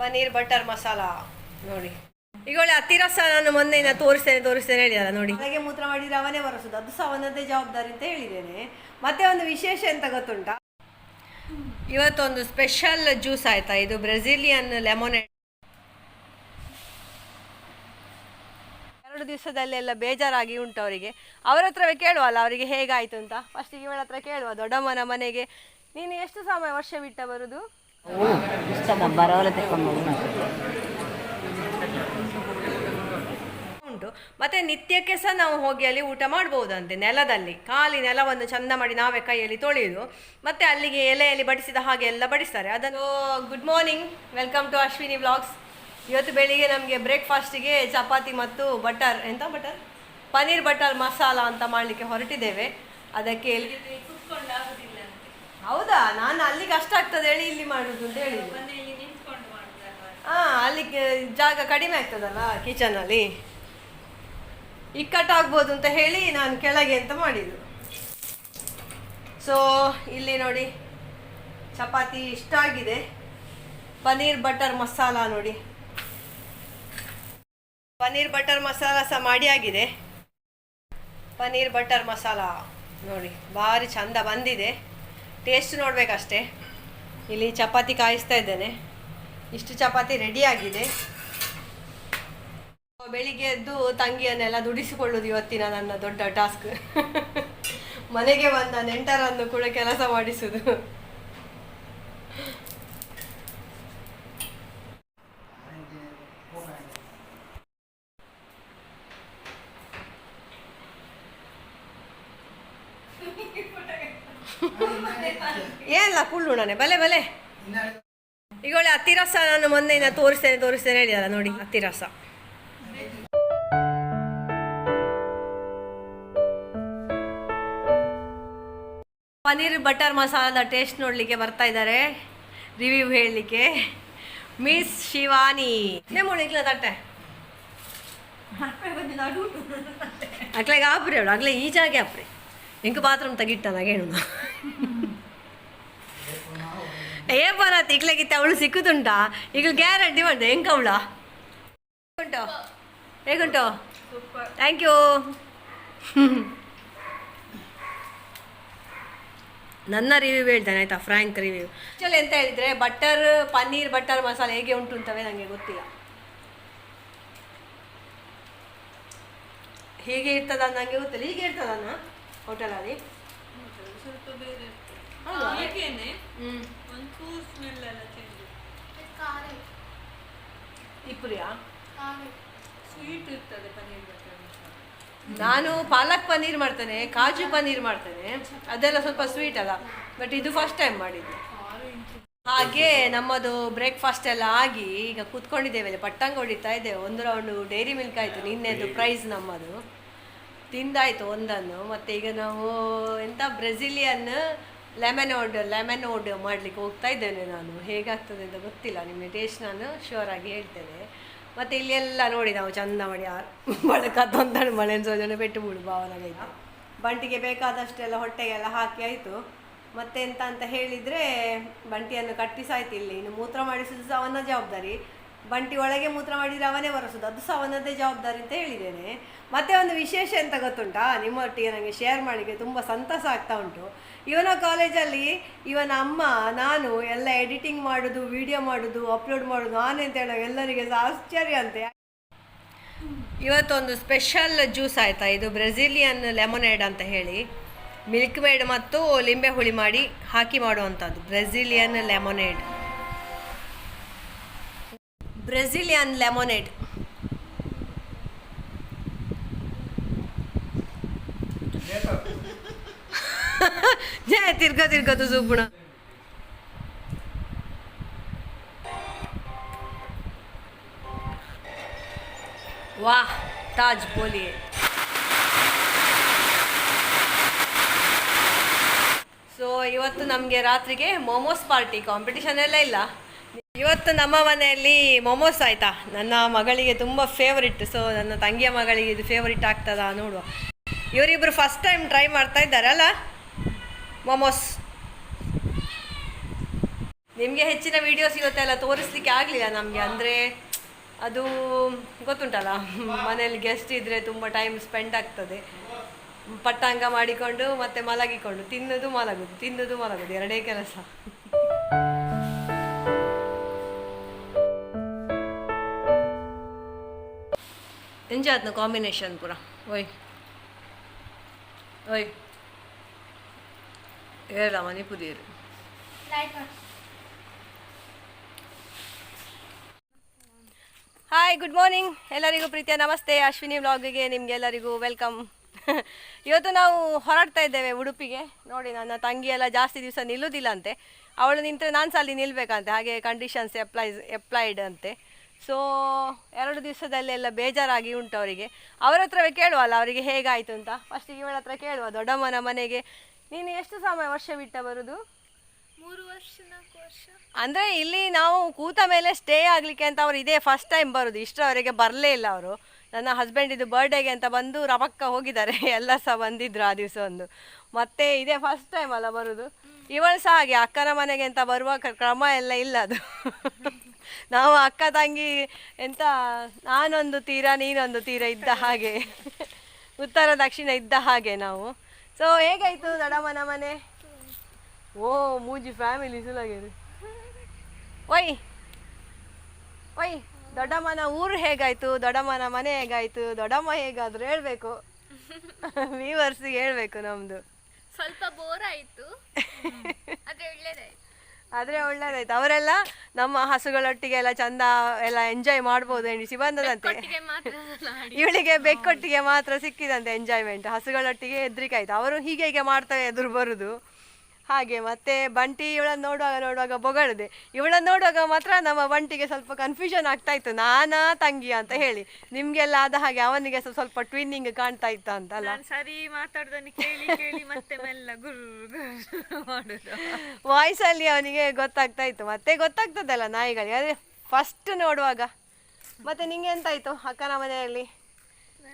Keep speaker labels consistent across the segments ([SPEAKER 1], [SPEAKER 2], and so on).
[SPEAKER 1] Paneer butter masala. ನೋಡಿ. ಈಗ ಒಳ್ಳೆ ಹತ್ತಿರಸ ನಾನು ಮೊನ್ನೆಯಿಂದ ತೋರಿಸ್ತೇನೆ ತೋರಿಸ್ತೇನೆ ಹೇಳಿದಲ್ಲ ನೋಡಿ. ಹಾಗೆ ಮೂತ್ರ ಮಾಡಿದ್ರೆ ಅವನೇ ಬರೆಸೋದು ಅದು ಸಹ ಅವನದ್ದೇ ಜವಾಬ್ದಾರಿ ಅಂತ ಹೇಳಿದ್ದೇನೆ. ಮತ್ತೆ ಒಂದು ವಿಶೇಷ ಎಂತ ಗೊತ್ತುಂಟಾ? ಇವತ್ತೊಂದು ಸ್ಪೆಷಲ್ ಜ್ಯೂಸ್ ಆಯ್ತಾ? ಇದು ಬ್ರೆಜಿಲಿಯನ್ ಲೆಮೊನೇಡ್ ಎರಡು ದಿವಸದಲ್ಲೆಲ್ಲ ಬೇಜಾರಾಗಿ ಉಂಟು ಅವರಿಗೆ. ಅವ್ರ ಹತ್ರವೇ ಕೇಳುವಲ್ಲ ಅವರಿಗೆ ಹೇಗಾಯ್ತು ಅಂತ. ಫಸ್ಟಿಗೆ ಇವಳ ಹತ್ರ ಕೇಳುವ. ದೊಡ್ಡಮ್ಮನ ಮನೆಗೆ. ನೀನು ಎಷ್ಟು ಸಮಯ ವರ್ಷ ಬಿಟ್ಟ ಬರುದು?
[SPEAKER 2] ತಕೊಂಡು
[SPEAKER 1] ಉಂಟು. ಮತ್ತೆ ನಿತ್ಯಕ್ಕೆ ಸಹ ನಾವು ಹೋಗಿ ಅಲ್ಲಿ ಊಟ ಮಾಡ್ಬೋದಂತೆ ನೆಲದಲ್ಲಿ. ಖಾಲಿ ನೆಲವನ್ನು ಚಂದ ಮಾಡಿ ನಾವೇ ಕೈಯಲ್ಲಿ ತೊಳೆಯುದು ಮತ್ತೆ ಅಲ್ಲಿಗೆ ಎಲೆಯಲ್ಲಿ ಬಡಿಸಿದ ಹಾಗೆ ಎಲ್ಲ ಬಡಿಸ್ತಾರೆ. ಅದನ್ನು good morning welcome to Ashwini vlogs ಇವತ್ತು ಬೆಳಿಗ್ಗೆ ನಮಗೆ ಬ್ರೇಕ್ಫಾಸ್ಟಿಗೆ ಚಪಾತಿ ಮತ್ತು ಬಟರ್ ಎಂತ ಬಟರ್? ಪನ್ನೀರ್ ಬಟರ್ ಮಸಾಲ ಅಂತ ಮಾಡಲಿಕ್ಕೆ ಹೊರಟಿದ್ದೇವೆ. ಅದಕ್ಕೆ ಎಲ್ಲಿ ಹೌದಾ? ನಾನು ಅಲ್ಲಿ ಕಷ್ಟ ಆಗ್ತದೆ. ಹೇಳಿ ಇಲ್ಲಿ ಮಾಡುದು ಅಂತ ಹೇಳಿ. ಹಾ ಅಲ್ಲಿ ಜಾಗ ಕಡಿಮೆ ಆಗ್ತದಲ್ಲ ಕಿಚನ್ ಕಿಚನಲ್ಲಿ ಇಕ್ಕಟ್ಟಾಗ್ಬೋದು ಅಂತ ಹೇಳಿ ನಾನು ಕೆಳಗೆ ಅಂತ ಮಾಡಿದ್ದು. ಸೊ ಇಲ್ಲಿ ನೋಡಿ ಚಪಾತಿ ಇಷ್ಟ ಆಗಿದೆ. ಪನ್ನೀರ್ ಬಟರ್ ಮಸಾಲ ನೋಡಿ. ಪನ್ನೀರ್ ಬಟರ್ ಮಸಾಲ ಸಹ ಮಾಡಿ ಆಗಿದೆ. ಪನ್ನೀರ್ ಬಟರ್ ಮಸಾಲ ನೋಡಿ ಭಾರಿ ಚಂದ ಬಂದಿದೆ. ಟೇಸ್ಟ್ ನೋಡಬೇಕಷ್ಟೇ. ಇಲ್ಲಿ ಚಪಾತಿ ಕಾಯಿಸ್ತಾ ಇದ್ದೇನೆ. ಇಷ್ಟು ಚಪಾತಿ ರೆಡಿಯಾಗಿದೆ ಬೆಳಿಗ್ಗೆ ಎದ್ದು ತಂಗಿಯನ್ನೆಲ್ಲ ದುಡಿಸಿಕೊಳ್ಳೋದು ಇವತ್ತಿನ ನನ್ನ ದೊಡ್ಡ ಟಾಸ್ಕ್ ಮನೆಗೆ ಬಂದ ನೆಂಟರನ್ನು ಕೂಡ ಕೆಲಸ ಏನಿಲ್ಲ ಕುಳ್ಳುಣನೆ ಬಲೆ ಬಲೆ. ಈಗ ಒಳ್ಳೆ ಹತ್ತಿರಸ ನಾನು ಮೊನ್ನೆಯಿಂದ ತೋರಿಸ್ತೇನೆ ತೋರಿಸ್ತೇನೆ ಹೇಳಿದಲ್ಲ ನೋಡಿ ಹತ್ತಿರಸ ಪನೀರ್ ಬಟರ್ ಮಸಾಲದ ಟೇಸ್ಟ್ ನೋಡಲಿಕ್ಕೆ ಬರ್ತಾ ಇದ್ದಾರೆ. ರಿವ್ಯೂ ಹೇಳಲಿಕ್ಕೆ. ಮಿಸ್ ಶಿವಾನಿ. ನೇಮುಳಿಕ್ಲ ತಟ್ಟೆ. ಅಕ್ಲೆಗೆ ಆಪ್ರಿ ಅವಳು ಅಗ್ಲೆ ಈಜಾಗೆ ಆಪ್ರಿ. ಎಂಕ ಬಾತ್ರೂಮ್ ತೆಗಿಟ್ಟ ನಗೇನು ಏ ಬರತ್ತೆ ಇಕ್ಲೆಗಿತ್ತ ಅವಳು ಸಿಕ್ಕುದುಂಟಾ? ಈಗ ಗ್ಯಾರಂಟಿ ಮಾಡ್ದೆ ಹೆಂಗ ಅವಳ? ಉಂಟು ಹೇಗುಂಟು? ಥ್ಯಾಂಕ್ ಯು ನನ್ನ ರಿವ್ಯೂ ಹೇಳ್ತಾನೆ, ಆಯ್ತಾ? ಫ್ರ್ಯಾಂಕ್ ರಿವ್ಯೂ ಆ್ಯಕ್ಚುಲಿ ಎಂತ ಹೇಳಿದರೆ ಬಟರ್ ಪನ್ನೀರ್ ಬಟರ್ ಮಸಾಲೆ ಹೇಗೆ ಉಂಟು ಅಂತವೇ ನನಗೆ ಗೊತ್ತಿಲ್ಲ. ಹೇಗೆ ಇರ್ತದ ನನಗೆ ಗೊತ್ತಿಲ್ಲ. ಹೀಗೆ ಇರ್ತದನ್ನ ಹೋಟೆಲಲ್ಲಿ
[SPEAKER 3] ಸ್ವಲ್ಪ ಬೇರೆ ಇರ್ತದೆ.
[SPEAKER 1] ಹೌದಾ?
[SPEAKER 3] ಹೀಗೇನೆ.
[SPEAKER 1] ಹ್ಞೂ
[SPEAKER 3] ಒಂಚೂರು ಸ್ಮೆಲ್ ಎಲ್ಲ ಚೇಂಜ್
[SPEAKER 1] ಇಪ್ಪುರಿಯಾ
[SPEAKER 3] ಸ್ವೀಟ್ ಇರ್ತದೆ ಪನ್ನೀರ್ ಬಟರ್ ಮಸಾಲ
[SPEAKER 1] ನಾನು ಪಾಲಕ್ ಪನ್ನೀರ್ ಮಾಡ್ತೇನೆ ಕಾಜು ಪನ್ನೀರ್ ಮಾಡ್ತೇನೆ. ಅದೆಲ್ಲ ಸ್ವಲ್ಪ ಸ್ವೀಟ್ ಅಲ್ಲ. ಬಟ್ ಇದು ಫಸ್ಟ್ ಟೈಮ್ ಮಾಡಿದ್ದು. ಹಾಗೆ ನಮ್ಮದು ಬ್ರೇಕ್ಫಾಸ್ಟ್ ಎಲ್ಲ ಆಗಿ ಈಗ ಕೂತ್ಕೊಂಡಿದ್ದೇವೆ. ಪಟ್ಟಂಗ ಹೊಡಿತಾ ಇದ್ದೇವೆ ಒಂದು ರೌಂಡ್ ಡೈರಿ ಮಿಲ್ಕ್ ಆಯಿತು. ನಿನ್ನೆದು ಪ್ರೈಸ್ ನಮ್ಮದು. ತಿಂದಾಯ್ತು ಒಂದನ್ನು. ಮತ್ತೆ ಈಗ ನಾವು ಎಂತ ಬ್ರೆಸಿಲಿಯನ್ ಲೆಮನ್ ಓಡ್ ಮಾಡ್ಲಿಕ್ಕೆ ಹೋಗ್ತಾ ಇದ್ದೇನೆ ನಾನು. ಹೇಗಾಗ್ತದೆ ಅಂತ ಗೊತ್ತಿಲ್ಲ. ನಿಮಗೆ ಟೇಸ್ಟ್ ನಾನು ಶ್ಯೂರ್ ಆಗಿ ಹೇಳ್ತೇನೆ. ಮತ್ತು ಇಲ್ಲಿ ಎಲ್ಲ ನೋಡಿ ನಾವು ಚಂದ ಮಾಡಿ ಬಳಕ ತೊಂದಣೆ ಮಳೆ ಸೋಜನೆ ಪೆಟ್ಟು ಬಿಡು ಭಾವನಾಗೈತೆ. ಬಂಟಿಗೆ ಬೇಕಾದಷ್ಟೆಲ್ಲ ಹೊಟ್ಟೆಗೆಲ್ಲ ಹಾಕಿ ಆಯಿತು. ಮತ್ತೆ ಎಂತ ಅಂತ ಹೇಳಿದರೆ ಬಂಟಿಯನ್ನು ಕಟ್ಟಿಸಾಯ್ತು ಇಲ್ಲಿ. ಇನ್ನು ಮೂತ್ರ ಮಾಡಿಸೋದು ಸಹ ಅವನ ಜವಾಬ್ದಾರಿ. ಬಂಟಿ ಒಳಗೆ ಮೂತ್ರ ಮಾಡಿದರೆ ಅವನೇ ಬರೆಸೋದು ಅದು ಸಹ ಅವನದ್ದೇ ಜವಾಬ್ದಾರಿ ಅಂತ ಹೇಳಿದ್ದೇನೆ. ಮತ್ತೆ ಒಂದು ವಿಶೇಷ ಎಂತ ಗೊತ್ತುಂಟಾ? ನಿಮ್ಮೊಟ್ಟಿಗೆ ನನಗೆ ಶೇರ್ ಮಾಡಲಿಕ್ಕೆ ತುಂಬ ಸಂತಸ ಆಗ್ತಾ ಉಂಟು. ಇವನ ಕಾಲೇಜಲ್ಲಿ ಇವನ ಅಮ್ಮ, ನಾನು ಎಲ್ಲ ಎಡಿಟಿಂಗ್ ಮಾಡೋದು ವಿಡಿಯೋ ಮಾಡೋದು ಅಪ್ಲೋಡ್ ಮಾಡೋದು ನಾನು ಅಂತ ಹೇಳೋ ಎಲ್ಲರಿಗೆ ಸಹ ಆಶ್ಚರ್ಯ ಅಂತೆ. ಇವತ್ತೊಂದು ಸ್ಪೆಷಲ್ ಜ್ಯೂಸ್ ಆಯ್ತಾ? ಇದು ಬ್ರೆಜಿಲಿಯನ್ ಲೆಮೊನೇಡ್ ಅಂತ ಹೇಳಿ. ಮಿಲ್ಕ್ ಮೇಡ್ ಮತ್ತು ಲಿಂಬೆ ಹುಳಿ ಮಾಡಿ ಹಾಕಿ ಮಾಡುವಂಥದ್ದು. Brazilian ಲೆಮೊನೇಡ್ Brazilian ಲೆಮೊನೇಡ್. ಜಯ ತಿರ್ಗ ತಿರ್ಗದು ಸುಬ್ಬುಣ ವಾಹ್ ತಾಜ್ ಬೋಲಿ ಸೊ ಇವತ್ತು ನಮಗೆ ರಾತ್ರಿಗೆ ಮೋಮೋಸ್ ಪಾರ್ಟಿ ಕಾಂಪಿಟಿಷನ್ ಎಲ್ಲ ಇಲ್ಲ. ಇವತ್ತು ನಮ್ಮ ಮನೆಯಲ್ಲಿ ಮೋಮೋಸ್ ಆಯ್ತಾ? ನನ್ನ ಮಗಳಿಗೆ ತುಂಬ ಫೇವರಿಟ್ ಸೊ ನನ್ನ ತಂಗಿಯ ಮಗಳಿಗೆ ಇದು ಫೇವರಿಟ್ ಆಗ್ತದಾ ನೋಡುವ. ಇವರಿಬ್ಬರು ಫಸ್ಟ್ ಟೈಮ್ ಟ್ರೈ ಮಾಡ್ತಾ ಇದ್ದಾರಲ್ಲ ಮೊಮೋಸ್ ನಿಮಗೆ ಹೆಚ್ಚಿನ ವೀಡಿಯೋಸ್ ಇವತ್ತೆಲ್ಲ ತೋರಿಸ್ಲಿಕ್ಕೆ ಆಗಲಿಲ್ಲ ನಮಗೆ, ಅಂದರೆ ಅದು ಗೊತ್ತುಂಟಲ್ಲ? ಮನೇಲಿ ಗೆಸ್ಟ್ ಇದ್ದರೆ ತುಂಬ ಟೈಮ್ ಸ್ಪೆಂಡ್ ಆಗ್ತದೆ. ಪಟ್ಟಾಂಗ ಮಾಡಿಕೊಂಡು ಮತ್ತೆ ಮಲಗಿಕೊಂಡು, ತಿನ್ನೋದು ಮಲಗೋದು ತಿನ್ನೋದು ಮಲಗೋದು, ಎರಡೇ ಕೆಲಸ. ಎಂಜಾಯ್ತು ಕಾಂಬಿನೇಷನ್ ಪೂರ ಓಯ್ ಓಯ್ ಹೇಳ ಮಣಿಪುರಿಯರು ಹಾಯ್ ಗುಡ್ ಮಾರ್ನಿಂಗ್ ಎಲ್ಲರಿಗೂ ಪ್ರೀತಿಯ ನಮಸ್ತೆ ಅಶ್ವಿನಿ ವ್ಲಾಗಿಗೆ ನಿಮಗೆಲ್ಲರಿಗೂ ವೆಲ್ಕಮ್ ಇವತ್ತು ನಾವು ಹೊರಡ್ತಾ ಇದ್ದೇವೆ ಉಡುಪಿಗೆ. ನೋಡಿ ನನ್ನ ತಂಗಿ ಎಲ್ಲ ಜಾಸ್ತಿ ದಿವಸ ನಿಲ್ಲುವುದಿಲ್ಲ ಅಂತೆ. ಅವಳು ನಿಂತರೆ ನಾನು ಸಹ ಅಲ್ಲಿ ನಿಲ್ಬೇಕಂತೆ. ಹಾಗೆ ಕಂಡೀಷನ್ಸ್ ಅಪ್ಲೈಸ್ ಅಪ್ಲೈಡ್ ಅಂತೆ. ಸೊ ಎರಡು ದಿವಸದಲ್ಲೆಲ್ಲ ಬೇಜಾರಾಗಿ ಉಂಟು ಅವರಿಗೆ. ಅವರ ಹತ್ರವೇ ಕೇಳುವಲ್ಲ ಅವರಿಗೆ ಹೇಗಾಯಿತು ಅಂತ. ಫಸ್ಟಿಗೆ ಇವಳ ಹತ್ರ ಕೇಳುವ ದೊಡ್ಡಮ್ಮನ ಮನೆಗೆ. ನೀನು ಎಷ್ಟು ಸಮಯ ವರ್ಷ ಬಿಟ್ಟ ಬರುದು?
[SPEAKER 3] ಮೂರು ವರ್ಷ ನಾಲ್ಕು ವರ್ಷ.
[SPEAKER 1] ಅಂದರೆ ಇಲ್ಲಿ ನಾವು ಕೂತ ಮೇಲೆ ಸ್ಟೇ ಆಗಲಿಕ್ಕೆ ಅಂತ ಅವ್ರು ಇದೇ ಫಸ್ಟ್ ಟೈಮ್ ಬರೋದು. ಇಷ್ಟರವರೆಗೆ ಬರಲೇ ಇಲ್ಲ ಅವರು. ನನ್ನ ಹಸ್ಬೆಂಡ್ ಇದು ಬರ್ಡೇಗೆ ಅಂತ ಬಂದು ರಪಕ್ಕ ಹೋಗಿದ್ದಾರೆ. ಎಲ್ಲ ಸಹ ಬಂದಿದ್ರು ಆ ದಿವಸ ಒಂದು. ಮತ್ತೆ ಇದೇ ಫಸ್ಟ್ ಟೈಮ್ ಅಲ್ಲ ಬರೋದು. ಇವಳು ಸಹ ಹಾಗೆ ಅಕ್ಕನ ಮನೆಗೆ ಅಂತ ಬರುವ ಕ್ರಮ ಎಲ್ಲ ಇಲ್ಲ ಅದು. ನಾವು ಅಕ್ಕ ತಂಗಿ ಎಂತ, ನಾನೊಂದು ತೀರ, ನೀನೊಂದು ತೀರ ಇದ್ದ ಹಾಗೆ. ಉತ್ತರ, ದಕ್ಷಿಣ ಇದ್ದ ಹಾಗೆ ನಾವು. ಸೊ ಹೇಗಾಯ್ತು ದಡಮ್ಮನ ಮನೆ? ಓ, ಮೂಜಿ ಫ್ಯಾಮಿಲಿ ಸುಲಾಗಿದೆ ಒಯ್ ಒಯ್ ದೊಡ್ಡಮ್ಮನ ಊರು ಹೇಗಾಯ್ತು? ದೊಡ್ಡಮ್ಮನ ಮನೆ ಹೇಗಾಯ್ತು? ದೊಡ್ಡಮ್ಮ ಹೇಗಾದ್ರು ಹೇಳ್ಬೇಕು. ವ್ಯೂವರ್ಸಿಗೆ ಹೇಳ್ಬೇಕು ನಮ್ದು.
[SPEAKER 3] ಸ್ವಲ್ಪ ಬೋರ್ ಆಯ್ತು. ಆದ್ರೆ ಒಳ್ಳೇದಾಯ್ತು.
[SPEAKER 1] ಆದ್ರೆ ಒಳ್ಳೇದಾಯ್ತು. ಅವರೆಲ್ಲ ನಮ್ಮ ಹಸುಗಳೊಟ್ಟಿಗೆ ಎಲ್ಲ ಚಂದ ಎಲ್ಲ ಎಂಜಾಯ್ ಮಾಡ್ಬೋದು ಎಣಿಸಿ ಬಂದದಂತೆ ಇವಳಿಗೆ ಬೆಕ್ಕೊಟ್ಟಿಗೆ ಮಾತ್ರ ಸಿಕ್ಕಿದಂತೆ ಎಂಜಾಯ್ಮೆಂಟ್ ಹಸುಗಳೊಟ್ಟಿಗೆ ಹೆದ್ರಿಕೆ ಆಯ್ತು. ಅವರು ಹೀಗೆ ಹೀಗೆ ಮಾಡ್ತಾ ಎದುರು ಬರುದು. ಹಾಗೆ ಮತ್ತೆ ಬಂಟಿ ಇವಳನ್ನ ನೋಡುವಾಗ ನೋಡುವಾಗ ಬೊಗಳಿದೆ. ಇವಳನ್ನ ನೋಡುವಾಗ ಮಾತ್ರ ನಮ್ಮ ಬಂಟಿಗೆ ಸ್ವಲ್ಪ ಕನ್ಫ್ಯೂಷನ್ ಆಗ್ತಾ ಇತ್ತು. ನಾನಾ ತಂಗಿ ಅಂತ ಹೇಳಿ. ನಿಮ್ಗೆಲ್ಲ ಆದ ಹಾಗೆ ಅವನಿಗೆ ಸ್ವಲ್ಪ ಸ್ವಲ್ಪ ಟ್ವಿನ್ನಿಂಗ್ ಕಾಣ್ತಾ ಇತ್ತ ಅಂತ ಅಲ್ಲ?
[SPEAKER 3] ನಾನು ಸರಿ ಮಾತಾಡೋದನ್ನು ಕೇಳಿ ಕೇಳಿ ಮತ್ತೆ ಮೆಲ್ಲ ಮಾಡುದು.
[SPEAKER 1] ವಾಯ್ಸಲ್ಲಿ ಅವನಿಗೆ ಗೊತ್ತಾಗ್ತಾ ಇತ್ತು. ಮತ್ತೆ ಗೊತ್ತಾಗ್ತದಲ್ಲ ನಾಯಿಗಳಿಗೆ. ಅದೇ ಫಸ್ಟ್ ನೋಡುವಾಗ. ಮತ್ತೆ ನಿಂಗೆ ಎಂತಾಯ್ತು ಅಕ್ಕನ ಮನೆಯಲ್ಲಿ?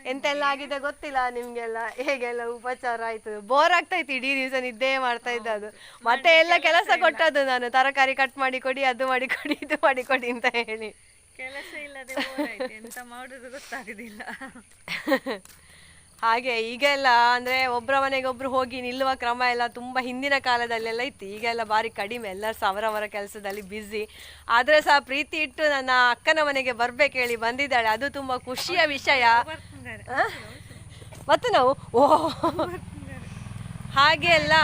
[SPEAKER 1] ಎಂತೆಲ್ಲ ಆಗಿದೆ ಗೊತ್ತಿಲ್ಲ ನಿಮ್ಗೆಲ್ಲ. ಹೇಗೆಲ್ಲ ಉಪಚಾರ ಆಯ್ತು? ಬೋರ್ ಆಗ್ತಾ ಇತ್ತು ಇಡೀ ದಿವಸ ನಿದ್ದೆ ಮಾಡ್ತಾ ಇದ್ದ ಅದು ಮತ್ತೆ ಎಲ್ಲ ಕೆಲಸ ಕೊಟ್ಟದ್ದು ನಾನು. ತರಕಾರಿ ಕಟ್ ಮಾಡಿ ಕೊಡಿ ಅದು ಮಾಡಿ ಕೊಡಿ ಇದು ಮಾಡಿ ಕೊಡಿ ಅಂತ ಹೇಳಿ.
[SPEAKER 3] ಕೆಲಸ ಇಲ್ಲದೆ ಎಂತ ಮಾಡುದು ಗೊತ್ತಾಗುದಿಲ್ಲ.
[SPEAKER 1] ಹಾಗೆ ಈಗೆಲ್ಲ ಅಂದ್ರೆ ಒಬ್ಬರ ಮನೆಗೆ ಒಬ್ರು ಹೋಗಿ ನಿಲ್ಲುವ ಕ್ರಮ ಎಲ್ಲ ತುಂಬಾ ಹಿಂದಿನ ಕಾಲದಲ್ಲೆಲ್ಲ ಇತ್ತು. ಈಗೆಲ್ಲ ಬಾರಿ ಕಡಿಮೆ. ಎಲ್ಲರೂ ಸಹ ಅವರವರ ಕೆಲಸದಲ್ಲಿ ಬ್ಯುಸಿ ಆದ್ರೆ ಸಹ ಪ್ರೀತಿ ಇಟ್ಟು ನನ್ನ ಅಕ್ಕನ ಮನೆಗೆ ಬರ್ಬೇಕು ಹೇಳಿ ಬಂದಿದ್ದಾಳೆ. ಅದು ತುಂಬಾ ಖುಷಿಯ ವಿಷಯ? ಮತ್ತೆ ನಾವು? ಓ. ಹಾಗೆ ಅಲ್ಲ.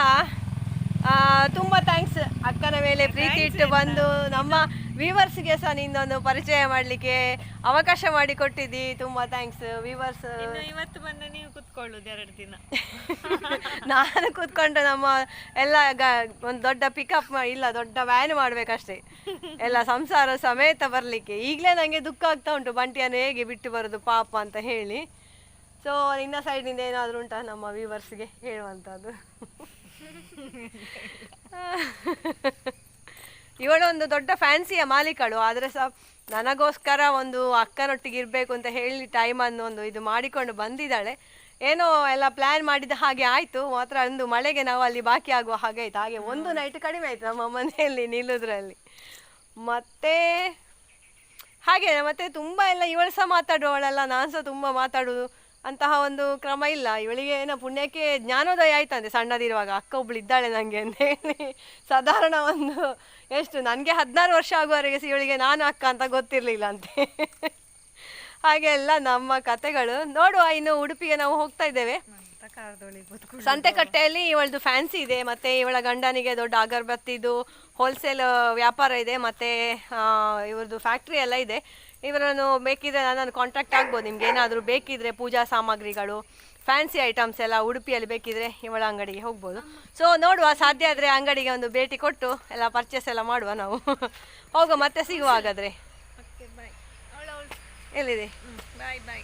[SPEAKER 1] ತುಂಬ ಥ್ಯಾಂಕ್ಸ್ ಅಕ್ಕನ ಮೇಲೆ ಪ್ರೀತಿ ಇಟ್ಟು ಬಂದು ನಮ್ಮ ವ್ಯೂವರ್ಸ್ಗೆ ಸಹ ನಿನ್ನೊಂದು ಪರಿಚಯ ಮಾಡಲಿಕ್ಕೆ ಅವಕಾಶ ಮಾಡಿ ಕೊಟ್ಟಿದ್ದಿ ತುಂಬಾ ಥ್ಯಾಂಕ್ಸ್
[SPEAKER 3] ವೀವರ್ಸ್ ಇವತ್ತು ಬಂದು ನೀವು ಕುತ್ಕೊಳ್ಳುದು ಎರಡು ದಿನ.
[SPEAKER 1] ನಾನು ಕೂತ್ಕೊಂಡು ನಮ್ಮ ಎಲ್ಲ ಗ ಒಂದು ದೊಡ್ಡ ಪಿಕಪ್ ಇಲ್ಲ ದೊಡ್ಡ ವ್ಯಾನ್ ಮಾಡಬೇಕಷ್ಟೇ. ಎಲ್ಲ ಸಂಸಾರ ಸಮೇತ ಬರಲಿಕ್ಕೆ. ಈಗಲೇ ನನಗೆ ದುಃಖ ಆಗ್ತಾ ಉಂಟು. ಬಂಟಿಯನ್ನು ಹೇಗೆ ಬಿಟ್ಟು ಬರೋದು ಪಾಪ ಅಂತ ಹೇಳಿ. ಸೊ ನಿನ್ನ ಸೈಡಿಂದ ಏನಾದರೂ ಉಂಟಾ ನಮ್ಮ ವ್ಯೂವರ್ಸ್ಗೆ ಹೇಳುವಂಥದ್ದು ಇವಳು ಒಂದು ದೊಡ್ಡ ಫ್ಯಾನ್ಸಿಯ ಮಾಲೀಕಳು ಆದರೆ ಸಹ ನನಗೋಸ್ಕರ ಒಂದು ಅಕ್ಕನೊಟ್ಟಿಗೆ ಇರಬೇಕು ಅಂತ ಹೇಳಿ ಟೈಮನ್ನು ಒಂದು ಇದು ಮಾಡಿಕೊಂಡು ಬಂದಿದ್ದಾಳೆ. ಏನೋ ಎಲ್ಲ ಪ್ಲ್ಯಾನ್ ಮಾಡಿದ ಹಾಗೆ ಆಯಿತು ಮಾತ್ರ ಒಂದು ಮಳೆಗೆ ನಾವು ಅಲ್ಲಿ ಬಾಕಿ ಆಗುವ ಹಾಗೆ ಆಯಿತು. ಹಾಗೆ ಒಂದು ನೈಟ್ ಕಡಿಮೆ ಆಯಿತು ನಮ್ಮ ಮನೆಯಲ್ಲಿ ನಿಲ್ಲುದ್ರಲ್ಲಿ. ಮತ್ತೆ ಹಾಗೆ ಮತ್ತೆ ತುಂಬ ಎಲ್ಲ ಇವಳು ಸಹ ಮಾತಾಡುವವಳಲ್ಲ ನಾನು ಸಹ ತುಂಬ ಮಾತಾಡುವುದು. ಅಂತಹ ಒಂದು ಕ್ರಮ ಇಲ್ಲ. ಇವಳಿಗೆ ಏನೋ ಪುಣ್ಯಕ್ಕೆ ಜ್ಞಾನೋದಯ ಆಯ್ತಂತೆ ಸಣ್ಣದಿರುವಾಗ. ಅಕ್ಕ ಒಬ್ಳು ನನಗೆ ಅಂತ ಹೇಳಿ. ಸಾಧಾರಣ ಒಂದು ಎಷ್ಟು, ನನಗೆ ಹದಿನಾರು ವರ್ಷ ಆಗುವವರೆಗೆ ಇವಳಿಗೆ ನಾನು ಅಕ್ಕ ಅಂತ ಗೊತ್ತಿರಲಿಲ್ಲ ಅಂತೆ. ಹಾಗೆ ಎಲ್ಲ ನಮ್ಮ ಕತೆಗಳು. ನೋಡುವ, ಇನ್ನು ಉಡುಪಿಗೆ ನಾವು ಹೋಗ್ತಾ ಇದ್ದೇವೆ. ಸಂತೆಕಟ್ಟೆಯಲ್ಲಿ ಇವಳದು ಫ್ಯಾನ್ಸಿ ಇದೆ. ಮತ್ತೆ ಇವಳ ಗಂಡನಿಗೆ ದೊಡ್ಡ ಅಗರಬತ್ತಿದು ಹೋಲ್ಸೇಲ್ ವ್ಯಾಪಾರ ಇದೆ. ಮತ್ತೆ ಇವ್ರದ್ದು ಫ್ಯಾಕ್ಟ್ರಿ ಎಲ್ಲ ಇದೆ. ಇವರನ್ನು ಬೇಕಿದ್ರೆ ನಾನು ಕಾಂಟ್ಯಾಕ್ಟ್ ಆಗ್ಬೋದು. ನಿಮ್ಗೆ ಏನಾದರೂ ಬೇಕಿದ್ರೆ ಪೂಜಾ ಸಾಮಗ್ರಿಗಳು ಫ್ಯಾನ್ಸಿ ಐಟಮ್ಸ್ ಎಲ್ಲ ಉಡುಪಿಯಲ್ಲಿ ಬೇಕಿದ್ರೆ ಇವಳ ಅಂಗಡಿಗೆ ಹೋಗ್ಬೋದು. ಸೊ ನೋಡುವ ಸಾಧ್ಯ ಆದರೆ ಅಂಗಡಿಗೆ ಒಂದು ಭೇಟಿ ಕೊಟ್ಟು ಎಲ್ಲ ಪರ್ಚೇಸ್ ಎಲ್ಲ ಮಾಡುವ ನಾವು. ಹೋಗುವ ಮತ್ತೆ ಸಿಗುವ ಹಾಗಾದರೆ. ಎಲ್ಲಿದೆ?
[SPEAKER 3] ಬಾಯ್ ಬಾಯ್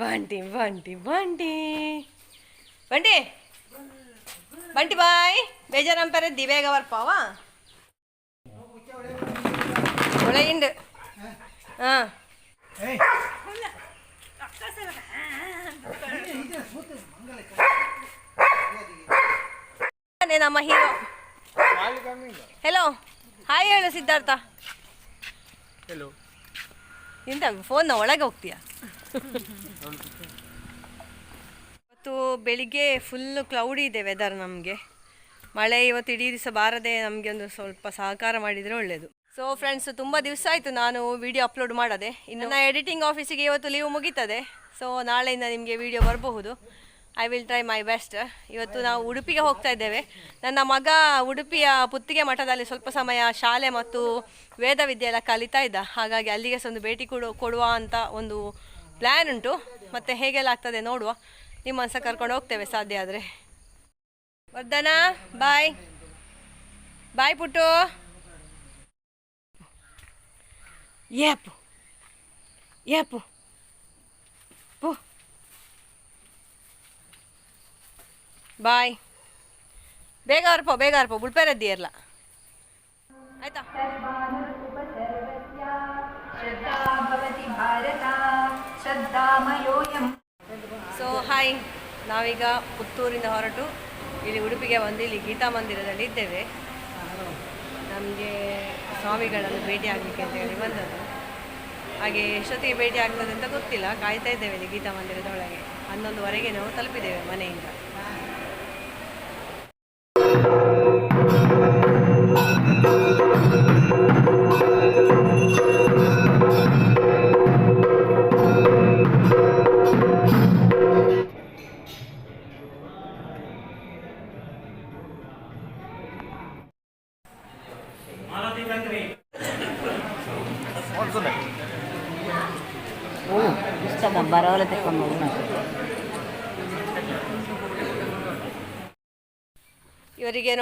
[SPEAKER 1] ಬಂಟಿ ಬಂಟಿ ಬಂಟಿ. ಬಂಟಿ ಬಂಟಿ ಬಾಯ್. ಬೇಜಾರಂಪರೆ ದಿವೇಗ ಬರ್ಪಾವ? ಒಳಗಿಂಡು ಹಾಂ. ನಮ್ಮ ಹೀರೋ. ಹೆಲೋ ಹಾಯ್ ಹೇಳು ಸಿದ್ಧಾರ್ಥ.
[SPEAKER 4] ಹೆಲೋ
[SPEAKER 1] ಎಂತ ಫೋನ್ನ ಒಳಗೆ ಹೋಗ್ತೀಯಾ? ಇವತ್ತು ಬೆಳಿಗ್ಗೆ ಫುಲ್ಲು ಕ್ಲೌಡಿ ಇದೆ ವೆದರ್ ನಮಗೆ. ಮಳೆ ಇವತ್ತು ಇಡೀ ದಿವಸ ಬಾರದೆ ನಮಗೆ ಒಂದು ಸ್ವಲ್ಪ ಸಹಕಾರ ಮಾಡಿದರೆ ಒಳ್ಳೆಯದು ಸೊ ಫ್ರೆಂಡ್ಸ್ ತುಂಬ ದಿವಸ ಆಯಿತು ನಾನು ವಿಡಿಯೋ ಅಪ್ಲೋಡ್ ಮಾಡದೆ. ಇನ್ನು ನನ್ನ ಎಡಿಟಿಂಗ್ ಆಫೀಸಿಗೆ ಇವತ್ತು ಲೀವ್ ಮುಗೀತದೆ. ಸೊ ನಾಳೆಯಿಂದ ನಿಮಗೆ ವಿಡಿಯೋ ಬರಬಹುದು. I will try my best ಇವತ್ತು ನಾವು ಉಡುಪಿಗೆ ಹೋಗ್ತಾ ಇದ್ದೇವೆ. ನನ್ನ ಮಗ ಉಡುಪಿಯ ಪುತ್ತಿಗೆ ಮಠದಲ್ಲಿ ಸ್ವಲ್ಪ ಸಮಯ ಶಾಲೆ ಮತ್ತು ವೇದ ಎಲ್ಲ ಕಲಿತಾ ಇದ್ದ. ಹಾಗಾಗಿ ಅಲ್ಲಿಗೆ ಸಹ ಒಂದು ಭೇಟಿ ಕೊಡು ಕೊಡುವ ಅಂತ ಒಂದು ಪ್ಲ್ಯಾನ್ ಉಂಟು. ಮತ್ತು ಹೇಗೆಲ್ಲ ಆಗ್ತದೆ ನೋಡುವ. ನಿಮ್ಮನ್ನು ಸಹ ಕರ್ಕೊಂಡು ಹೋಗ್ತೇವೆ ಸಾಧ್ಯ ಆದರೆ. ವರ್ಧನಾ ಬಾಯ್ ಬಾಯ್ ಪುಟ್ಟು. ಏಪು ಏಪು ಪು ಬಾಯ್ ಬೇಗ ಹರ್ಪೋ ಬೇಗ ಹರ್ಪೋ ಬುಡ್ಪೇರದ್ದಿಯರ್ಲ ಆಯ್ತಾ? ಸೊ ಹಾಯ್ ನಾವೀಗ ಪುತ್ತೂರಿಂದ ಹೊರಟು ಇಲ್ಲಿ ಉಡುಪಿಗೆ ಬಂದು ಇಲ್ಲಿ ಗೀತಾ ಮಂದಿರದಲ್ಲಿ ಇದ್ದೇವೆ. ನಮಗೆ ಸ್ವಾಮಿಗಳನ್ನು ಭೇಟಿ ಆಗಲಿಕ್ಕೆ ಅಂತ ಹೇಳಿ ಬಂದದ್ದು. ಹಾಗೆ ಎಷ್ಟೊತ್ತಿಗೆ ಭೇಟಿ ಆಗ್ತದೆ ಅಂತ ಗೊತ್ತಿಲ್ಲ. ಕಾಯ್ತಾ ಇದ್ದೇವೆ ಗೀತಾ ಮಂದಿರದೊಳಗೆ. ಹನ್ನೊಂದುವರೆಗೆ ನಾವು ತಲುಪಿದ್ದೇವೆ ಮನೆಯಿಂದ.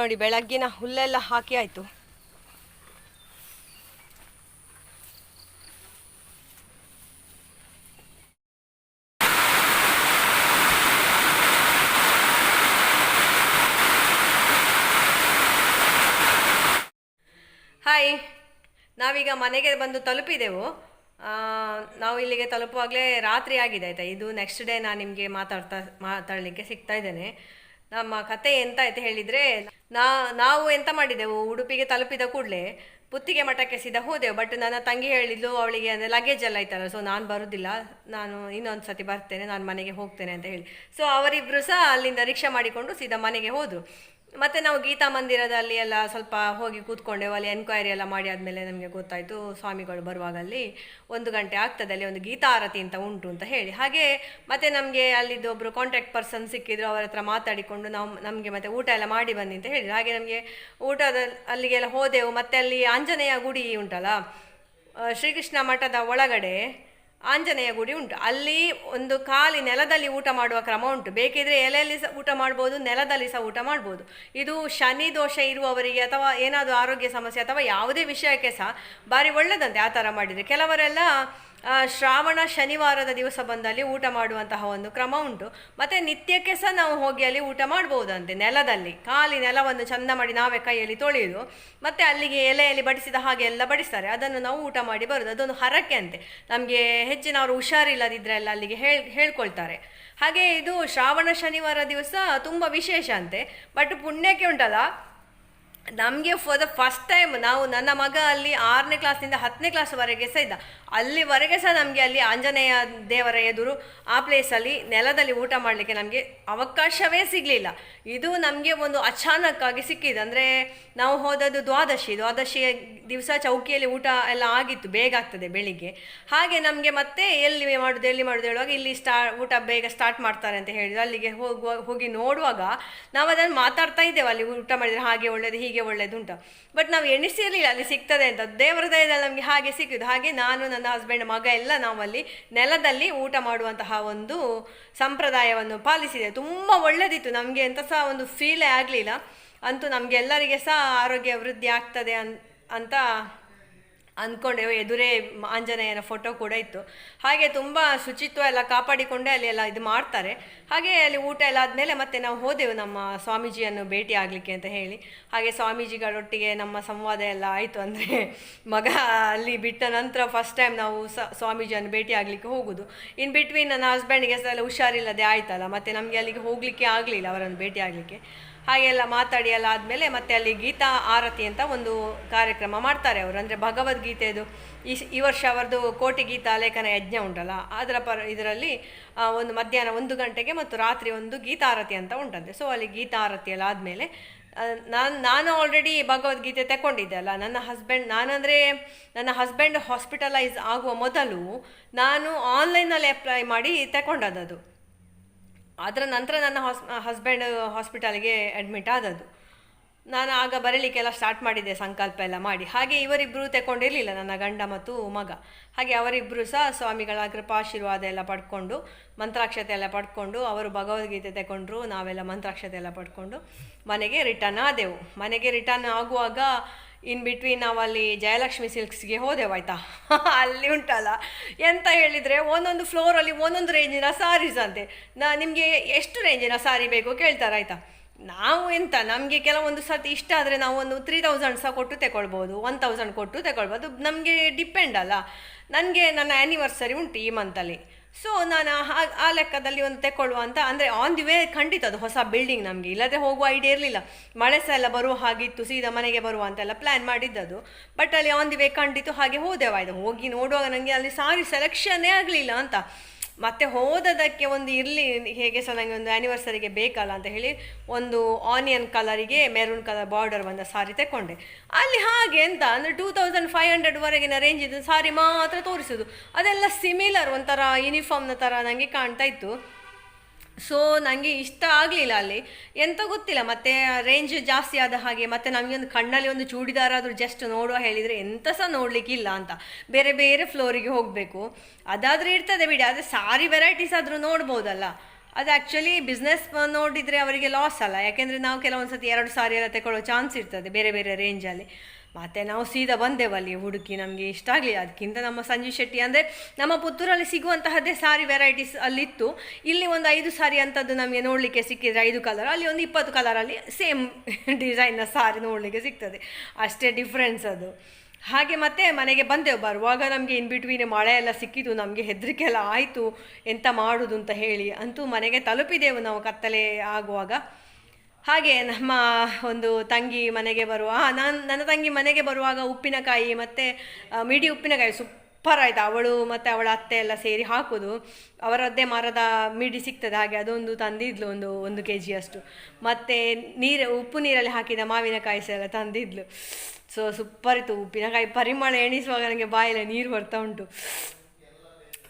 [SPEAKER 1] ನೋಡಿ, ಬೆಳಗ್ಗಿನ ಹುಲ್ಲೆಲ್ಲ ಹಾಕಿ ಆಯಿತು. ಹಾಯ್ ನಾವೀಗ ಮನೆಗೆ ಬಂದು ತಲುಪಿದೆವು. ನಾವು ಇಲ್ಲಿಗೆ ತಲುಪುವಾಗಲೇ ರಾತ್ರಿ ಆಗಿದೆ, ಆಯಿತಾ? ಇದು ನೆಕ್ಸ್ಟ್ ಡೇ ನಾನು ನಿಮಗೆ ಮಾತಾಡ್ತಾ, ಮಾತಾಡಲಿಕ್ಕೆ ಸಿಗ್ತಾ ಇದ್ದೇನೆ. ನಮ್ಮ ಕತೆ ಎಂತ ಆಯ್ತು ಹೇಳಿದರೆ, ನಾ, ನಾವು ಎಂತ ಮಾಡಿದೆವು? ಉಡುಪಿಗೆ ತಲುಪಿದ ಕೂಡಲೇ ಪುತ್ತಿಗೆ ಮಠಕ್ಕೆ ಸೀದಾ ಹೋದೆವು. ಬಟ್ ನನ್ನ ತಂಗಿ ಹೇಳಿದ್ಲು, ಅವಳಿಗೆ ಅಂದರೆ ಲಗೇಜ್ ಎಲ್ಲ ಆಯ್ತಲ್ಲ ಸೊ ನಾನು ಬರೋದಿಲ್ಲ. ನಾನು ಇನ್ನೊಂದು ಸತಿ ಬರ್ತೇನೆ, ನಾನು ಮನೆಗೆ ಹೋಗ್ತೇನೆ ಅಂತ ಹೇಳಿ. ಸೊ ಅವರಿಬ್ಬರು ಸಹ ಅಲ್ಲಿಂದ ರಿಕ್ಷಾ ಮಾಡಿಕೊಂಡು ಸೀದಾ ಮನೆಗೆ ಹೋದರು. ಮತ್ತೆ ನಾವು ಗೀತಾ ಮಂದಿರದಲ್ಲಿ ಎಲ್ಲ ಸ್ವಲ್ಪ ಹೋಗಿ ಕೂತ್ಕೊಂಡೆವು. ಅಲ್ಲಿ ಎನ್ಕ್ವೈರಿ ಎಲ್ಲ ಮಾಡಿ ಆದಮೇಲೆ ನಮಗೆ ಗೊತ್ತಾಯಿತು, ಸ್ವಾಮಿಗಳು ಬರುವಾಗ ಅಲ್ಲಿ ಒಂದು ಗಂಟೆ ಆಗ್ತದೆ, ಅಲ್ಲಿ ಒಂದು ಗೀತಾ ಆರತಿ ಅಂತ ಉಂಟು ಅಂತ ಹೇಳಿ. ಹಾಗೆ ಮತ್ತೆ ನಮಗೆ ಅಲ್ಲಿದ್ದು ಒಬ್ಬರು ಕಾಂಟ್ಯಾಕ್ಟ್ ಪರ್ಸನ್ ಸಿಕ್ಕಿದ್ರು, ಅವರ ಹತ್ರ ಮಾತಾಡಿಕೊಂಡು ನಾವು ನಮಗೆ ಮತ್ತೆ ಊಟ ಎಲ್ಲ ಮಾಡಿ ಬನ್ನಿ ಅಂತ ಹೇಳಿದ್ರು. ಹಾಗೆ ನಮಗೆ ಊಟದ ಅಲ್ಲಿಗೆಲ್ಲ ಹೋದೆವು. ಮತ್ತೆ ಅಲ್ಲಿ ಆಂಜನೇಯ ಗುಡಿ ಉಂಟಲ್ಲ ಶ್ರೀಕೃಷ್ಣ ಮಠದ ಒಳಗಡೆ ಆಂಜನೇಯ ಗುಡಿ ಉಂಟು. ಅಲ್ಲಿ ಒಂದು ಖಾಲಿ ನೆಲದಲ್ಲಿ ಊಟ ಮಾಡುವ ಕ್ರಮ ಉಂಟು. ಬೇಕಿದ್ರೆ ಎಲೆಯಲ್ಲಿ ಸಹ ಊಟ ಮಾಡ್ಬೋದು, ನೆಲದಲ್ಲಿ ಸಹ ಊಟ ಮಾಡ್ಬೋದು. ಇದು ಶನಿ ದೋಷ ಇರುವವರಿಗೆ ಅಥವಾ ಏನಾದರೂ ಆರೋಗ್ಯ ಸಮಸ್ಯೆ ಅಥವಾ ಯಾವುದೇ ವಿಷಯಕ್ಕೆ ಸಹ ಭಾರಿ ಒಳ್ಳೆದಂತೆ ಆ ಥರ ಮಾಡಿದರೆ. ಕೆಲವರೆಲ್ಲ ಶ್ರಾವಣ ಶನಿವಾರದ ದಿವಸ ಬಂದಲ್ಲಿ ಊಟ ಮಾಡುವಂತಹ ಒಂದು ಕ್ರಮ ಉಂಟು. ಮತ್ತು ನಿತ್ಯಕ್ಕೆ ಸಹ ನಾವು ಹೋಗಿ ಅಲ್ಲಿ ಊಟ ಮಾಡ್ಬೋದಂತೆ, ನೆಲದಲ್ಲಿ. ಖಾಲಿ ನೆಲವನ್ನು ಚಂದ ಮಾಡಿ ನಾವೇ ಕೈಯಲ್ಲಿ ತೊಳೆಯುವುದು ಮತ್ತು ಅಲ್ಲಿಗೆ ಎಲೆಯಲ್ಲಿ ಬಡಿಸಿದ ಹಾಗೆ ಎಲ್ಲ ಬಡಿಸ್ತಾರೆ. ಅದನ್ನು ನಾವು ಊಟ ಮಾಡಿ ಬರೋದು. ಅದೊಂದು ಹರಕೆ ಅಂತೆ. ನಮಗೆ ಹೆಚ್ಚಿನವರು ಹುಷಾರಿಲ್ಲದಿದ್ರೆ ಎಲ್ಲ ಅಲ್ಲಿಗೆ ಹೇಳ್, ಹೇಳ್ಕೊಳ್ತಾರೆ. ಹಾಗೆ ಇದು ಶ್ರಾವಣ ಶನಿವಾರ ದಿವಸ ತುಂಬ ವಿಶೇಷ ಅಂತೆ. ಬಟ್ ಪುಣ್ಯಕ್ಕೆ ಉಂಟಲ್ಲ ನಮಗೆ ಫಾರ್ ದ ಫಸ್ಟ್ ಟೈಮ್ ನಾವು ನನ್ನ ಮಗ ಅಲ್ಲಿ ಆರನೇ ಕ್ಲಾಸ್ನಿಂದ ಹತ್ತನೇ ಕ್ಲಾಸ್ವರೆಗೆ ಸಹ ಇದ್ದ. ಅಲ್ಲಿವರೆಗೆ ಸಹ ನಮಗೆ ಅಲ್ಲಿ ಆಂಜನೇಯ ದೇವರ ಎದುರು ಆ ಪ್ಲೇಸಲ್ಲಿ ನೆಲದಲ್ಲಿ ಊಟ ಮಾಡಲಿಕ್ಕೆ ನಮಗೆ ಅವಕಾಶವೇ ಸಿಗಲಿಲ್ಲ. ಇದು ನಮಗೆ ಒಂದು ಅಚಾನಕ್ಕಾಗಿ ಸಿಕ್ಕಿದೆ. ಅಂದರೆ ನಾವು ಹೋದದ್ದು ದ್ವಾದಶಿ. ದ್ವಾದಶಿ ದಿವಸ ಚೌಕಿಯಲ್ಲಿ ಊಟ ಎಲ್ಲ ಆಗಿತ್ತು. ಬೇಗ ಆಗ್ತದೆ ಬೆಳಿಗ್ಗೆ. ಹಾಗೆ ನಮಗೆ ಮತ್ತೆ ಎಲ್ಲಿ ಮಾಡೋದು ಎಲ್ಲಿ ಮಾಡೋದು ಹೇಳುವಾಗ ಇಲ್ಲಿ ಸ್ಟಾ ಊಟ ಬೇಗ ಸ್ಟಾರ್ಟ್ ಮಾಡ್ತಾರೆ ಅಂತ ಹೇಳಿದ್ರು. ಅಲ್ಲಿಗೆ ಹೋಗುವ, ಹೋಗಿ ನೋಡುವಾಗ ನಾವು ಅದನ್ನು ಮಾತಾಡ್ತಾ ಇದ್ದೇವೆ. ಅಲ್ಲಿ ಊಟ ಮಾಡಿದರೆ ಹಾಗೆ ಒಳ್ಳೆಯದು ಹೀಗೆ ಒಳ್ಳೇದು ಉಂಟು ಬಟ್ ನಾವು ಎಣಿಸಿರಲಿಲ್ಲ ಅಲ್ಲಿ ಸಿಗ್ತದೆ ಅಂತ. ದೇವರ ದಯದಲ್ಲಿ ನಮಗೆ ಹಾಗೆ ಸಿಕ್ಕಿದ್ದು. ಹಾಗೆ ನಾನು, ನನ್ನ ಹಸ್ಬೆಂಡ್ ಮಗ ಎಲ್ಲ ನಾವಲ್ಲಿ ನೆಲದಲ್ಲಿ ಊಟ ಮಾಡುವಂತಹ ಒಂದು ಸಂಪ್ರದಾಯವನ್ನು ಪಾಲಿಸಿದೆ. ತುಂಬ ಒಳ್ಳೆದಿತ್ತು. ನಮಗೆ ಎಂತ ಸಹ ಒಂದು ಫೀಲೇ ಆಗಲಿಲ್ಲ. ಅಂತೂ ನಮಗೆಲ್ಲರಿಗೆ ಸಹ ಆರೋಗ್ಯ ವೃದ್ಧಿ ಆಗ್ತದೆ ಅಂತ ಅಂದ್ಕೊಂಡೆವು ಎದುರೇ ಆಂಜನೇಯನ ಫೋಟೋ ಕೂಡ ಇತ್ತು. ಹಾಗೆ ತುಂಬ ಶುಚಿತ್ವ ಎಲ್ಲ ಕಾಪಾಡಿಕೊಂಡೆ, ಅಲ್ಲಿ ಎಲ್ಲ ಇದು ಮಾಡ್ತಾರೆ. ಹಾಗೆ ಅಲ್ಲಿ ಊಟ ಎಲ್ಲ ಆದಮೇಲೆ ಮತ್ತೆ ನಾವು ಹೋದೆವು ನಮ್ಮ ಸ್ವಾಮೀಜಿಯನ್ನು ಭೇಟಿ ಆಗಲಿಕ್ಕೆ ಅಂತ ಹೇಳಿ. ಹಾಗೆ ಸ್ವಾಮೀಜಿಗಳೊಟ್ಟಿಗೆ ನಮ್ಮ ಸಂವಾದ ಎಲ್ಲ ಆಯಿತು ಅಂದರೆ ಮಗ ಅಲ್ಲಿ ಬಿಟ್ಟ ನಂತರ ಫಸ್ಟ್ ಟೈಮ್ ನಾವು ಸ್ವಾಮೀಜಿಯನ್ನು ಭೇಟಿ ಆಗಲಿಕ್ಕೆ ಹೋಗೋದು. ಇನ್ ಬಿಟ್ವೀನ್ ನನ್ನ ಹಸ್ಬೆಂಡ್ಗೆ ಸಲ ಹುಷಾರಿಲ್ಲದೆ ಆಯ್ತಲ್ಲ, ಮತ್ತೆ ನಮಗೆ ಅಲ್ಲಿಗೆ ಹೋಗಲಿಕ್ಕೆ ಆಗಲಿಲ್ಲ ಅವರನ್ನು ಭೇಟಿ ಆಗಲಿಕ್ಕೆ. ಹಾಗೆಲ್ಲ ಮಾತಾಡಿ ಎಲ್ಲ ಆದಮೇಲೆ ಮತ್ತೆ ಅಲ್ಲಿ ಗೀತಾ ಆರತಿ ಅಂತ ಒಂದು ಕಾರ್ಯಕ್ರಮ ಮಾಡ್ತಾರೆ ಅವರು. ಅಂದರೆ ಭಗವದ್ಗೀತೆದು ಈ ಈ ವರ್ಷ ಅವರದು ಕೋಟಿ ಗೀತಾ ಲೇಖನ ಯಜ್ಞ ಉಂಟಲ್ಲ, ಅದರ ಪರ, ಇದರಲ್ಲಿ ಒಂದು ಮಧ್ಯಾಹ್ನ ಒಂದು ಗಂಟೆಗೆ ಮತ್ತು ರಾತ್ರಿ ಒಂದು ಗೀತಾರತಿ ಅಂತ ಉಂಟಂತೆ. ಸೊ ಅಲ್ಲಿ ಗೀತಾರತಿ ಎಲ್ಲ ಆದಮೇಲೆ ನಾನು ನಾನು ಆಲ್ರೆಡಿ ಭಗವದ್ಗೀತೆ ತಗೊಂಡಿದ್ದೆ ಅಲ್ಲ. ನನ್ನ ಹಸ್ಬೆಂಡ್ ನಾನಂದರೆ ನನ್ನ ಹಸ್ಬೆಂಡ್ ಹಾಸ್ಪಿಟಲೈಸ್ ಆಗುವ ಮೊದಲು ನಾನು ಆನ್ಲೈನಲ್ಲಿ ಅಪ್ಲೈ ಮಾಡಿ ತಗೊಂಡದ್ದು ಅದರ ನಂತರ ನನ್ನ ಹಾಸ್ ಹಸ್ಬೆಂಡ್ ಹಾಸ್ಪಿಟಲ್ಗೆ ಅಡ್ಮಿಟ್ ಆದದ್ದು. ನಾನು ಆಗ ಬರೀಲಿಕ್ಕೆಲ್ಲ ಸ್ಟಾರ್ಟ್ ಮಾಡಿದ್ದೆ, ಸಂಕಲ್ಪ ಎಲ್ಲ ಮಾಡಿ. ಹಾಗೆ ಇವರಿಬ್ಬರು ತಗೊಂಡಿರಲಿಲ್ಲ ನನ್ನ ಗಂಡ ಮತ್ತು ಮಗ. ಹಾಗೆ ಅವರಿಬ್ಬರು ಸಹ ಸ್ವಾಮಿಗಳ ಕೃಪಾಶೀರ್ವಾದ ಎಲ್ಲ ಪಡ್ಕೊಂಡು, ಮಂತ್ರಾಕ್ಷತೆ ಎಲ್ಲ ಪಡ್ಕೊಂಡು, ಅವರು ಭಗವದ್ಗೀತೆ ತಗೊಂಡ್ರು ನಾವೆಲ್ಲ ಮಂತ್ರಾಕ್ಷತೆ ಎಲ್ಲ ಪಡ್ಕೊಂಡು ಮನೆಗೆ ರಿಟರ್ನ್ ಆದೆವು. ಮನೆಗೆ ರಿಟರ್ನ್ ಆಗುವಾಗ ಇನ್ ಬಿಟ್ವೀನ್ ನಾವು ಅಲ್ಲಿ ಜಯಲಕ್ಷ್ಮಿ ಸಿಲ್ಕ್ಸ್ಗೆ ಹೋದೆವು, ಆಯ್ತಾ? ಅಲ್ಲಿ ಉಂಟಲ್ಲ? ಎಂತ ಹೇಳಿದರೆ ಒಂದೊಂದು ಫ್ಲೋರಲ್ಲಿ ಒಂದೊಂದು ರೇಂಜಿನ ಸಾರೀಸ್ ಅಂತೆ. ನಾ, ನಿಮಗೆ ಎಷ್ಟು ರೇಂಜಿನ ಸಾರಿ ಬೇಕು ಕೇಳ್ತಾರೆ, ಆಯ್ತಾ? ನಾವು ಎಂತ, ನಮಗೆ ಕೆಲವೊಂದು ಸರ್ತಿ ಇಷ್ಟ ಆದರೆ ನಾವು ಒಂದು ತ್ರೀ ತೌಸಂಡ್ ಸಹ ಕೊಟ್ಟು ತಗೊಳ್ಬೋದು ಒನ್ ತೌಸಂಡ್ ಕೊಟ್ಟು ತಗೊಳ್ಬೋದು ನಮಗೆ ಡಿಪೆಂಡ್ ಅಲ್ಲ. ನನಗೆ ನನ್ನ ಆ್ಯನಿವರ್ಸರಿ ಉಂಟು ಈ ಮಂತಲ್ಲಿ ಸೊ ನಾನು ಆ- ಲೆಕ್ಕದಲ್ಲಿ ಒಂದು ತೆಕ್ಕೊಳ್ಳುವ ಅಂತ, ಅಂದರೆ ಆನ್ ದಿ ವೇ ಖಂಡಿತ ಅದು ಹೊಸ ಬಿಲ್ಡಿಂಗ್ ನಮಗೆ. ಇಲ್ಲದೆ ಹೋಗುವ ಐಡಿಯಾ ಇರಲಿಲ್ಲ. ಮಳೆ ಸಹ ಎಲ್ಲ ಬರುವ ಹಾಗಿತ್ತು, ಸೀದಾ ಮನೆಗೆ ಬರುವ ಅಂತೆಲ್ಲ ಪ್ಲ್ಯಾನ್ ಮಾಡಿದ್ದದು. ಬಟ್ ಅಲ್ಲಿ ಆನ್ ದಿ ವೇ ಖಂಡಿತು ಹಾಗೆ ಹೋದೆವಾಯ್ತು ಹೋಗಿ ನೋಡುವಾಗ ನನಗೆ ಅಲ್ಲಿ ಸಾರಿ ಸೆಲೆಕ್ಷನ್ನೇ ಆಗಲಿಲ್ಲ ಅಂತ. ಮತ್ತೆ ಹೋದದಕ್ಕೆ ಒಂದು ಇರಲಿ, ಹೇಗೆ ಸಹ ನನಗೆ ಒಂದು ಆ್ಯನಿವರ್ಸರಿಗೆ ಬೇಕಲ್ಲ ಅಂತ ಹೇಳಿ ಒಂದು ಆನಿಯನ್ ಕಲರಿಗೆ ಮೆರೂನ್ ಕಲರ್ ಬಾರ್ಡರ್ ಬಂದ ಸಾರಿ ತಗೊಂಡೆ ಅಲ್ಲಿ ಹಾಗೆ ಅಂತ ಅಂದರೆ ಟೂ ತೌಸಂಡ್ ಫೈವ್ ಹಂಡ್ರೆಡ್ವರೆಗಿನ ರೇಂಜಿದ್ದು ಸಾರಿ ಮಾತ್ರ ತೋರಿಸೋದು. ಅದೆಲ್ಲ ಸಿಮಿಲರ್ ಒಂಥರ ಯೂನಿಫಾರ್ಮ್ನ ಥರ ನನಗೆ ಕಾಣ್ತಾ ಇತ್ತು. ಸೊ ನನಗೆ ಇಷ್ಟ ಆಗಲಿಲ್ಲ ಅಲ್ಲಿ. ಎಂತ ಗೊತ್ತಿಲ್ಲ, ಮತ್ತೆ ರೇಂಜ್ ಜಾಸ್ತಿ ಆದ ಹಾಗೆ, ಮತ್ತೆ ನಮಗೆ ಒಂದು ಕಣ್ಣಲ್ಲಿ ಒಂದು ಚೂಡಿದಾರ ಆದರೂ ಜಸ್ಟ್ ನೋಡುವ ಹೇಳಿದರೆ ಎಂತ ಸಹ ನೋಡಲಿಕ್ಕಿಲ್ಲ ಅಂತ. ಬೇರೆ ಬೇರೆ ಫ್ಲೋರಿಗೆ ಹೋಗಬೇಕು. ಅದಾದರೂ ಇರ್ತದೆ ಬಿಡಿ, ಆದರೆ ಸಾರಿ ವೆರೈಟೀಸ್ ಆದರೂ ನೋಡ್ಬೋದಲ್ಲ. ಅದು ಆ್ಯಕ್ಚುಲಿ ಬಿಸ್ನೆಸ್ ನೋಡಿದರೆ ಅವರಿಗೆ ಲಾಸ್ ಅಲ್ಲ. ಯಾಕೆಂದರೆ ನಾವು ಕೆಲವೊಂದು ಸತಿ ಎರಡು ಸಾರಿ ಎಲ್ಲ ತಗೊಳ್ಳೋ ಚಾನ್ಸ್ ಇರ್ತದೆ ಬೇರೆ ಬೇರೆ ರೇಂಜಲ್ಲಿ ಮತ್ತು ನಾವು ಸೀದಾ ಬಂದೇವಲ್ಲಿ ಹುಡುಕಿ, ನಮಗೆ ಇಷ್ಟ ಆಗಲಿ ಅದಕ್ಕಿಂತ ನಮ್ಮ ಸಂಜೀವ್ ಶೆಟ್ಟಿ ಅಂದರೆ ನಮ್ಮ ಪುತ್ತೂರಲ್ಲಿ ಸಿಗುವಂತಹದ್ದೇ ಸಾರಿ ವೆರೈಟೀಸ್ ಅಲ್ಲಿತ್ತು. ಇಲ್ಲಿ ಒಂದು ಐದು ಸಾರಿ ಅಂಥದ್ದು ನಮಗೆ ನೋಡಲಿಕ್ಕೆ ಸಿಕ್ಕಿದ್ರೆ ಐದು ಕಲರ್ ಅಲ್ಲಿ ಒಂದು ಇಪ್ಪತ್ತು ಕಲರಲ್ಲಿ ಸೇಮ್ ಡಿಸೈನ್ನ ಸಾರಿ ನೋಡಲಿಕ್ಕೆ ಸಿಗ್ತದೆ. ಅಷ್ಟೇ ಡಿಫ್ರೆನ್ಸ್ ಅದು. ಹಾಗೆ ಮತ್ತೆ ಮನೆಗೆ ಬಂದೆವು, ಬರುವಾಗ ನಮಗೆ ಇನ್ ಬಿಟ್ವೀನ್ ಮಳೆ ಎಲ್ಲ ಸಿಕ್ಕಿತು, ನಮಗೆ ಹೆದರಿಕೆ ಎಲ್ಲ ಆಯಿತು, ಎಂತ ಮಾಡೋದು ಅಂತ ಹೇಳಿ ಅಂತೂ ಮನೆಗೆ ತಲುಪಿದೆವು ನಾವು ಕತ್ತಲೆ ಆಗುವಾಗ. ಹಾಗೆ ನಮ್ಮ ಒಂದು ತಂಗಿ ಮನೆಗೆ ಬರುವ ನಾನು, ನನ್ನ ತಂಗಿ ಮನೆಗೆ ಬರುವಾಗ ಉಪ್ಪಿನಕಾಯಿ ಮತ್ತು ಮಿಡಿ ಉಪ್ಪಿನಕಾಯಿ ಸೂಪರ್ ಆಯಿತು. ಅವಳು ಮತ್ತು ಅವಳ ಅತ್ತೆ ಎಲ್ಲ ಸೇರಿ ಹಾಕೋದು. ಅವರದ್ದೇ ಮರದ ಮಿಡಿ ಸಿಗ್ತದೆ. ಹಾಗೆ ಅದೊಂದು ತಂದಿದ್ಲು, ಒಂದು ಒಂದು ಕೆ ಜಿಯಷ್ಟು ಮತ್ತು ನೀರು, ಉಪ್ಪು ನೀರಲ್ಲಿ ಹಾಕಿದ ಮಾವಿನಕಾಯಿ ಸಹ ಎಲ್ಲ ತಂದಿದ್ಲು. ಸೊ ಸೂಪರ್ ಇತ್ತು ಉಪ್ಪಿನಕಾಯಿ. ಪರಿಮಳ ಎಣಿಸುವಾಗ ನನಗೆ ಬಾಯಲ್ಲಿ ನೀರು ಬರ್ತಾ ಉಂಟು.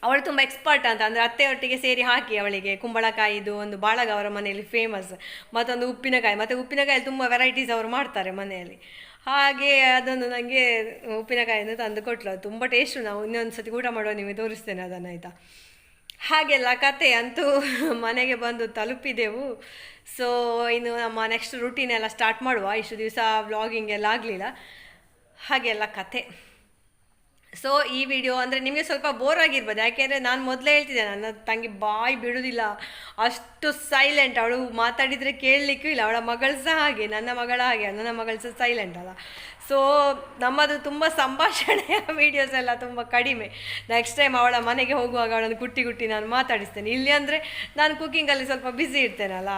[SPEAKER 1] ಅವಳು ತುಂಬ ಎಕ್ಸ್ಪರ್ಟ್ ಅಂತ, ಅಂದರೆ ಅತ್ತೆಯೊಟ್ಟಿಗೆ ಸೇರಿ ಹಾಕಿ ಅವಳಿಗೆ ಕುಂಬಳಕಾಯಿದು ಒಂದು ಬಾಳಗ ಅವರ ಮನೆಯಲ್ಲಿ ಫೇಮಸ್ ಮತ್ತೊಂದು ಉಪ್ಪಿನಕಾಯಿ, ಮತ್ತು ಉಪ್ಪಿನಕಾಯಲ್ಲಿ ತುಂಬ ವೆರೈಟೀಸ್ ಅವರು ಮಾಡ್ತಾರೆ ಮನೆಯಲ್ಲಿ. ಹಾಗೆ ಅದೊಂದು ನನಗೆ ಉಪ್ಪಿನಕಾಯಿಯನ್ನು ತಂದು ಕೊಟ್ಲು ತುಂಬ ಟೇಸ್ಟು ನಾವು ಇನ್ನೊಂದು ಸತಿ ಊಟ ಮಾಡುವ ನಿಮಗೆ ತೋರಿಸ್ತೇನೆ ಅದನ್ನು, ಆಯಿತಾ? ಹಾಗೆಲ್ಲ ಕತೆ ಅಂತೂ ಮನೆಗೆ ಬಂದು ತಲುಪಿದೆವು. ಸೊ ಇನ್ನು ನಮ್ಮ ನೆಕ್ಸ್ಟ್ ರುಟೀನ್ ಎಲ್ಲ ಸ್ಟಾರ್ಟ್ ಮಾಡುವ. ಇಷ್ಟು ದಿವಸ ವ್ಲಾಗಿಂಗ್ ಎಲ್ಲ ಆಗಲಿಲ್ಲ. ಹಾಗೆಲ್ಲ ಕತೆ ಸೊ ಈ ವಿಡಿಯೋ ಅಂದರೆ ನಿಮಗೆ ಸ್ವಲ್ಪ ಬೋರ್ ಆಗಿರ್ಬೋದು. ಯಾಕೆಂದರೆ ನಾನು ಮೊದಲೇ ಹೇಳ್ತಿದ್ದೆ, ನನ್ನ ತಂಗಿ ಬಾಯಿ ಬಿಡುವುದಿಲ್ಲ ಅಷ್ಟು ಸೈಲೆಂಟ್ ಅವಳು ಮಾತಾಡಿದರೆ ಕೇಳಲಿಕ್ಕೂ ಇಲ್ಲ. ಅವಳ ಮಗಳು ಸಹ ಹಾಗೆ, ನನ್ನ ಮಗಳ ಹಾಗೆ, ನನ್ನ ಮಗಳು ಸಹ ಸೈಲೆಂಟ್ ಅಲ್ಲ. ಸೊ ನಮ್ಮದು ತುಂಬ ಸಂಭಾಷಣೆಯ ವೀಡಿಯೋಸ್ ಎಲ್ಲ ತುಂಬ ಕಡಿಮೆ. ನೆಕ್ಸ್ಟ್ ಟೈಮ್ ಅವಳ ಮನೆಗೆ ಹೋಗುವಾಗ ಅವಳನ್ನು ಗುಟ್ಟಿ ಗುಟ್ಟಿ ನಾನು ಮಾತಾಡಿಸ್ತೇನೆ. ಇಲ್ಲಿ ಅಂದರೆ ನಾನು ಕುಕ್ಕಿಂಗಲ್ಲಿ ಸ್ವಲ್ಪ ಬ್ಯುಸಿ ಇರ್ತೇನಲ್ಲ.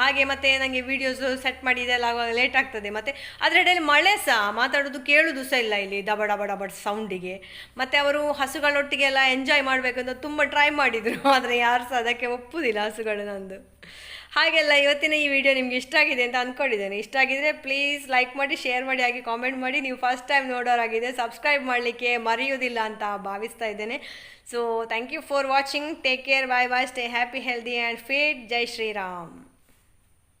[SPEAKER 1] ಹಾಗೆ ಮತ್ತೆ ನನಗೆ ವೀಡಿಯೋಸು ಸೆಟ್ ಮಾಡಿ ಇದೆಲ್ಲ ಆಗುವಾಗ ಲೇಟ್ ಆಗ್ತದೆ. ಮತ್ತು ಅದರಡೆಯಲ್ಲಿ ಮಳೆ ಸಹ, ಮಾತಾಡೋದು ಕೇಳೋದು ಸಹ ಇಲ್ಲ ಇಲ್ಲಿ ದಬ ಡಬ ಬಡ ಸೌಂಡಿಗೆ ಮತ್ತು ಅವರು ಹಸುಗಳೊಟ್ಟಿಗೆ ಎಲ್ಲ ಎಂಜಾಯ್ ಮಾಡಬೇಕಂತ ತುಂಬ ಟ್ರೈ ಮಾಡಿದರು. ಆದರೆ ಯಾರು ಸಹ ಅದಕ್ಕೆ ಒಪ್ಪುವುದಿಲ್ಲ ಹಸುಗಳು ನಂದು. ಹಾಗೆಲ್ಲ ಇವತ್ತಿನ ಈ ವಿಡಿಯೋ ನಿಮ್ಗೆ ಇಷ್ಟ ಆಗಿದೆ ಅಂತ ಅಂದ್ಕೊಂಡಿದ್ದೇನೆ ಇಷ್ಟ ಆಗಿದ್ರೆ ಪ್ಲೀಸ್ ಲೈಕ್ ಮಾಡಿ ಶೇರ್ ಮಾಡಿ, ಹಾಗೆ ಕಾಮೆಂಟ್ ಮಾಡಿ. ನೀವು ಫಸ್ಟ್ ಟೈಮ್ ನೋಡೋರಾಗಿದೆ ಸಬ್ಸ್ಕ್ರೈಬ್ ಮಾಡಲಿಕ್ಕೆ ಮರೆಯೋದಿಲ್ಲ ಅಂತ ಭಾವಿಸ್ತಾ ಇದ್ದೇನೆ. So thank you for watching take care bye bye stay happy healthy and fit Jai Shriram